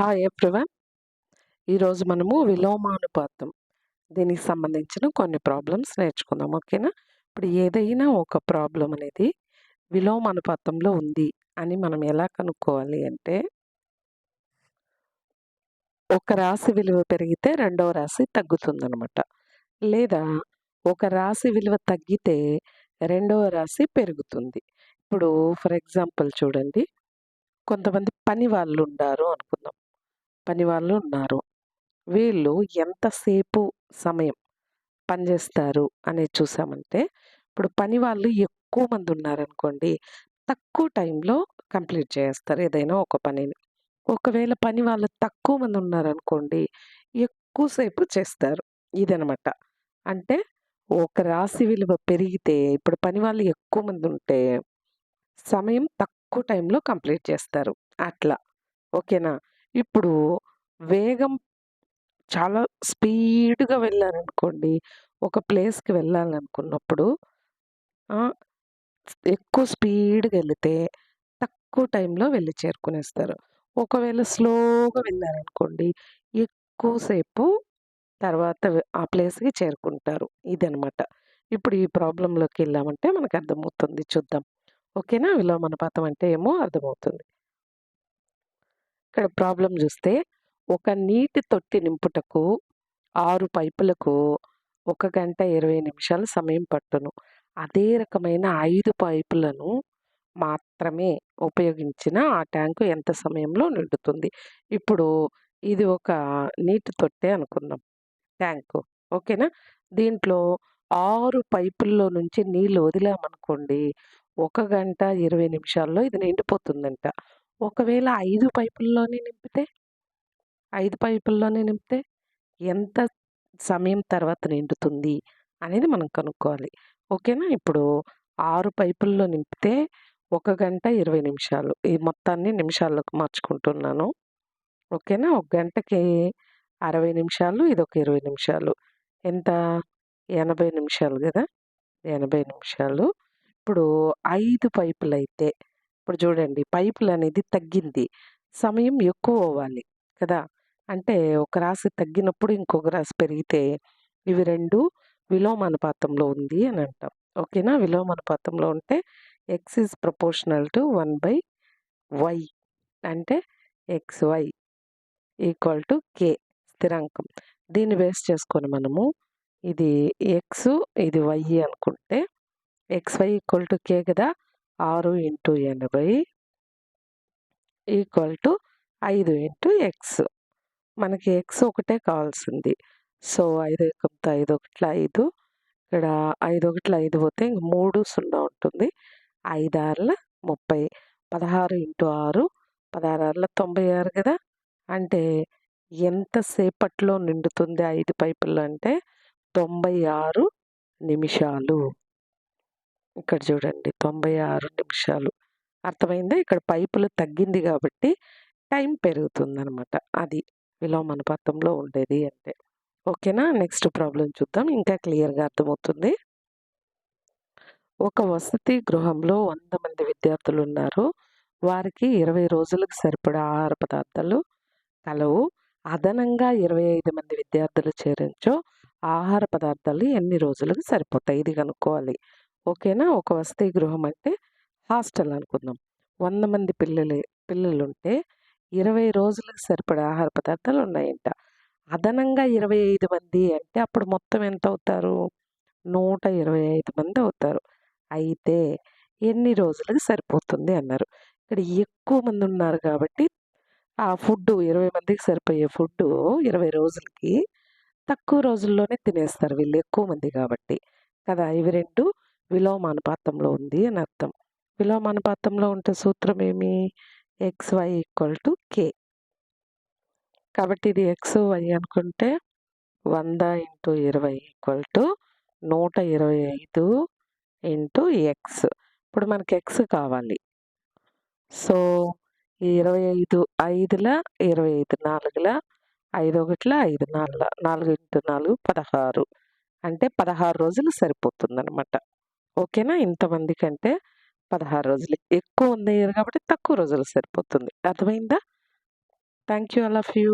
Hi everyone. ఈరోజు మనము విలోమానుపాతం దీనికి సంబంధించిన కొన్ని ప్రాబ్లమ్స్ నేర్చుకుందాం. ఓకేనా? ఇప్పుడు ఏదైనా ఒక ప్రాబ్లం అనేది విలోమానుపాతంలో ఉంది అని మనం ఎలా కనుక్కోవాలి అంటే ఒక రాశి విలువ పెరిగితే రెండవ రాశి తగ్గుతుందనమాట. లేదా ఒక రాశి విలువ తగ్గితే రెండవ రాశి పెరుగుతుంది. ఇప్పుడు ఫర్ ఎగ్జాంపుల్ చూడండి. కొంతమంది పని వాళ్ళు ఉండారు అనుకుందాం. పని వాళ్ళు ఉన్నారు. వీళ్ళు ఎంతసేపు సమయం పనిచేస్తారు అనేది చూసామంటే, ఇప్పుడు పని వాళ్ళు ఎక్కువ మంది ఉన్నారనుకోండి, తక్కువ టైంలో కంప్లీట్ చేస్తారు ఏదైనా ఒక పనిని. ఒకవేళ పని వాళ్ళు తక్కువ మంది ఉన్నారనుకోండి, ఎక్కువసేపు చేస్తారు. ఇదనమాట. అంటే ఒక రాశి విలువ పెరిగితే ఇప్పుడు పని వాళ్ళు ఎక్కువ మంది ఉంటే, సమయం తక్కువ టైంలో కంప్లీట్ చేస్తారు. అట్లా. ఓకేనా? ఇప్పుడు వేగం చాలా స్పీడ్‌గా వెళ్ళారనుకోండి ఒక ప్లేస్‌కి వెళ్ళాలనుకున్నప్పుడు ఎక్కువ స్పీడ్‌గా వెళితే తక్కువ టైంలో వెళ్ళి చేరుకునేస్తారు. ఒకవేళ స్లోగా వెళ్ళారనుకోండి ఎక్కువసేపు తర్వాత ఆ ప్లేస్‌కి చేరుకుంటారు. ఇదనమాట. ఇప్పుడు ఈ ప్రాబ్లంలోకి వెళ్ళామంటే మనకు అర్థమవుతుంది. చూద్దాం. ఓకేనా? విలోమానుపాతం అంటే ఏమో అర్థమవుతుంది. ఇక్కడ ప్రాబ్లం చూస్తే, ఒక నీటి తొట్టి నింపుటకు ఆరు పైపులకు ఒక గంట 20 నిమిషాలు సమయం పట్టును. అదే రకమైన ఐదు పైపులను మాత్రమే ఉపయోగించిన ఆ ట్యాంకు ఎంత సమయంలో నిండుతుంది? ఇప్పుడు ఇది ఒక నీటి తొట్టే అనుకుందాం. ట్యాంకు. ఓకేనా? దీంట్లో ఆరు పైపుల్లో నుంచి నీళ్ళు వదిలామనుకోండి, ఒక గంట 20 నిమిషాల్లో ఇది నిండిపోతుందంట. ఒకవేళ ఐదు పైపుల్లోనే నింపితే? ఐదు పైపుల్లోనే నింపితే ఎంత సమయం తర్వాత నిండుతుంది అనేది మనం కనుక్కోవాలి. ఓకేనా? ఇప్పుడు ఆరు పైపుల్లో నింపితే ఒక గంట 20 నిమిషాలు. ఈ మొత్తాన్ని నిమిషాల్లోకి మార్చుకుంటున్నాను. ఓకేనా? ఒక గంటకి 60 నిమిషాలు, ఇదొక 20 నిమిషాలు. ఎంత? 80 నిమిషాలు కదా ఎనభై నిమిషాలు. ఇప్పుడు 5 పైపులైతే ఇప్పుడు చూడండి పైపులు అనేది తగ్గింది. సమయం ఎక్కువ అవ్వాలి కదా! అంటే ఒక రాశి తగ్గినప్పుడు ఇంకొక రాశి పెరిగితే ఇవి 2 విలోమానుపాతంలో ఉంది అని అంటాం. ఓకేనా? విలోమానుపాతంలో ఉంటే ఎక్స్ ఈజ్ ప్రపోర్షనల్ టు 1/వై అంటే ఎక్స్‌వై ఈక్వల్ టు కే స్థిరాంకం. దీన్ని బేస్ చేసుకొని మనము ఇది ఎక్స్, ఇది వై అనుకుంటే X Y equal to K కదా! ఆరు ఇంటూ ఎనభై ఈక్వల్ టు ఐదు ఇంటూ ఎక్స్. మనకి ఎక్స్ ఒకటే కావాల్సింది. సో ఐదు ఎక్కంతో ఐదు ఒకట్ల ఐదు. ఇక్కడ ఐదు ఒకట్ల ఐదు పోతే ఇంక మూడు సున్నా ఉంటుంది. ఐదు ఆరుల ముప్పై. పదహారు ఇంటూ ఆరు. పదహారు ఆరుల తొంభై ఆరు కదా? అంటే ఎంతసేపట్లో నిండుతుంది ఐదు పైపులు అంటే తొంభై ఆరు నిమిషాలు. ఇక్కడ చూడండి 96 నిమిషాలు. అర్థమైందా? ఇక్కడ పైపులు తగ్గింది కాబట్టి టైం పెరుగుతుందనమాట. అది విలోమానుపాతంలో ఉండేది అంటే. ఓకేనా? నెక్స్ట్ ప్రాబ్లం చూద్దాం. ఇంకా క్లియర్‌గా అర్థమవుతుంది. ఒక వసతి గృహంలో వంద మంది విద్యార్థులు ఉన్నారు వారికి 20 రోజులకు సరిపడా ఆహార పదార్థాలు కలవు. అదనంగా 25 మంది విద్యార్థులు చేరించో ఆహార పదార్థాలు ఎన్ని రోజులకు సరిపోతాయి? ఇది కనుక్కోవాలి. ఓకేనా? ఒక వసతి గృహం అంటే హాస్టల్ అనుకుందాం. వంద మంది పిల్లలు పిల్లలుంటే 20 రోజులకు సరిపడే ఆహార పదార్థాలు ఉన్నాయంట. అదనంగా 25 మంది అంటే అప్పుడు మొత్తం ఎంత అవుతారు నూట ఇరవై ఐదు మంది అవుతారు. అయితే ఎన్ని రోజులకు సరిపోతుంది అన్నారు. ఇక్కడ ఎక్కువ మంది ఉన్నారు కాబట్టి ఆ ఫుడ్డు 20 మందికి సరిపోయే ఫుడ్డు 20 రోజులకి తక్కువ రోజుల్లోనే తినేస్తారు వీళ్ళు ఎక్కువ మంది కాబట్టి. కదా! ఇవి రెండు విలోమానుపాతంలో ఉంది అని అర్థం. విలోమానుపాతంలో ఉంటే సూత్రం ఏమి? X Y equal to K. కాబట్టి ఇది ఎక్స్, వై అనుకుంటే వంద into 20 equal to 125 into X. ఇప్పుడు మనకి ఎక్స్ కావాలి. సో, ఇరవై ఐదు ఐదుల 25 నాలుగుల ఐదు ఒకటిల ఐదు నాలుగు నాలుగు ఇంటూ 4 16 అంటే 16 రోజులు సరిపోతుందనమాట. ఓకేనా? ఇంతమంది కంటే పదహారు రోజులు. ఎక్కువ ఉంది కాబట్టి తక్కువ రోజులు సరిపోతుంది. అర్థమైందా? Thank you all of you.